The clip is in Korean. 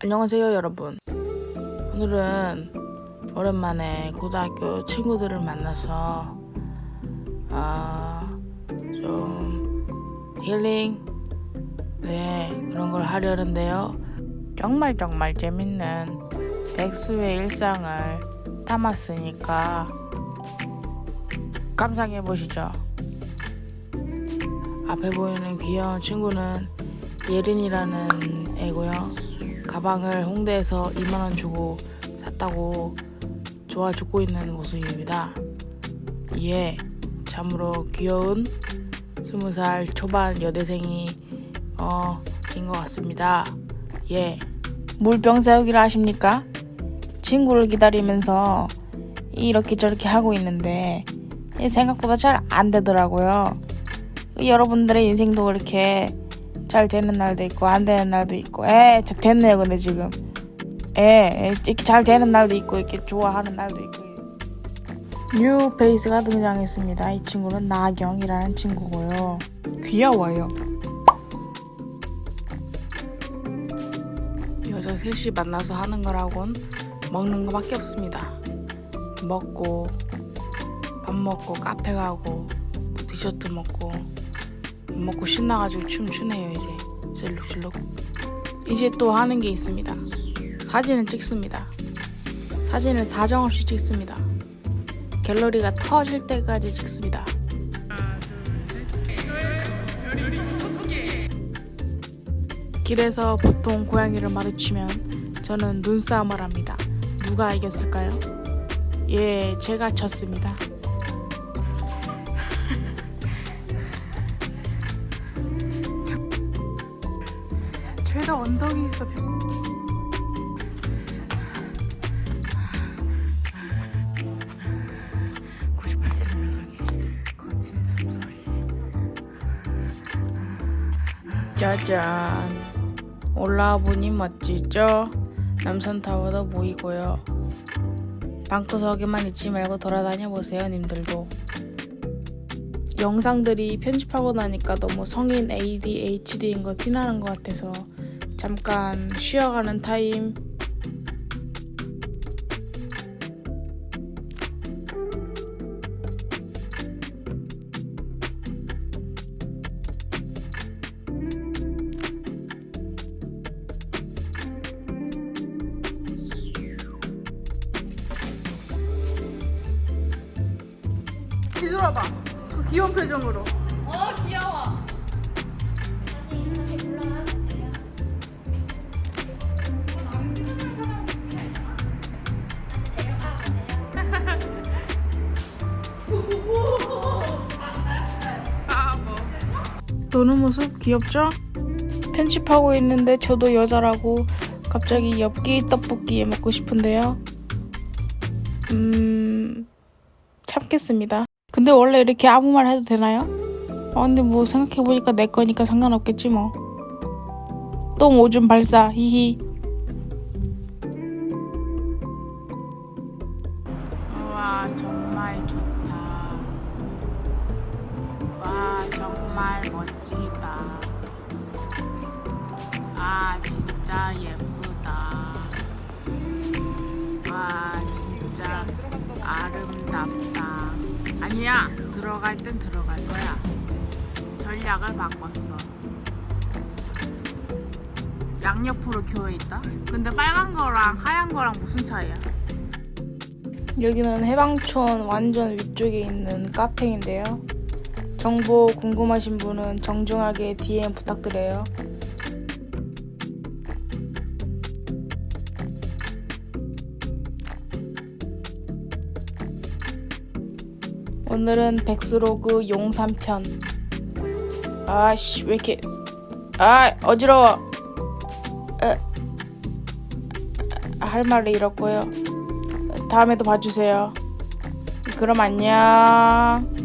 안녕하세요 여러분. 오늘은 오랜만에 고등학교 친구들을 만나서 아, 좀 힐링 네 그런 걸 하려는데요. 정말 정말 재밌는 백수의 일상을 담았으니까 감상해 보시죠. 앞에 보이는 귀여운 친구는 예린이라는 애고요. 가방을 홍대에서 2만원 주고 샀다고 좋아 죽고 있는 모습입니다. 이에 참으로 귀여운 20살 초반 여대생이 어, 인것 같습니다. 예. 물병 세우기를 하십니까? 친구를 기다리면서 이렇게 저렇게 하고 있는데 생각보다 잘 안 되더라고요. 여러분들의 인생도 그렇게 잘 되는 날도 있고 안 되는 날도 있고. 에 됐네요 근데 지금. 에 이렇게 잘 되는 날도 있고 이렇게 좋아하는 날도 있고. 뉴 페이스가 등장했습니다. 이 친구는 나경이라는 친구고요. 귀여워요. 여자 셋이 만나서 하는 거라곤 먹는 거밖에 없습니다. 먹고 밥 먹고 카페 가고 또 디저트 먹고. 밥 먹고 신나가지고 춤 추네요 이제. 실룩실룩 이제 또 하는 게 있습니다. 사진을 찍습니다. 사진을 사정없이 찍습니다. 갤러리가 터질 때까지 찍습니다. 길에서 보통 고양이를 마주치면 저는 눈싸움을 합니다. 누가 이겼을까요? 예 제가 졌습니다 죄다 엉덩이 있어. 짜잔. 올라와 보니 멋지죠? 남산타워도 보이고요. 방구석에만 있지 말고 돌아다녀 보세요 님들도. 영상들이 편집하고 나니까 너무 성인 ADHD인 거 티나는 것 같아서 잠깐 쉬어가는 타임. 뒤돌아봐 그 귀여운 표정으로. 어 귀여워. 노는 모습 귀엽죠? 편집하고 있는데 저도 여자라고 갑자기 엽기 떡볶이 먹고 싶은데요. 음, 참겠습니다. 근데 원래 이렇게 아무 말 해도 되나요? 아, 근데 뭐 생각해보니까 내 거니까 상관없겠지 뭐. 똥 오줌 발사, 히히. 와, 정말 좋다. 멋지다. 아 진짜 예쁘다. 와 진짜 아름답다. 아니야 들어갈 땐 들어갈 거야. 전략을 바꿨어. 양옆으로 교회 있다? 근데 빨간 거랑 하얀 거랑 무슨 차이야? 여기는 해방촌 완전 위쪽에 있는 카페인데요. 정보 궁금하신 분은 정중하게 DM 부탁드려요. 오늘은 백스로그 용산편. 아씨 왜 이렇게 아 어지러워. 에, 할 말을 잃었고요. 다음에도 봐주세요. 그럼 안녕.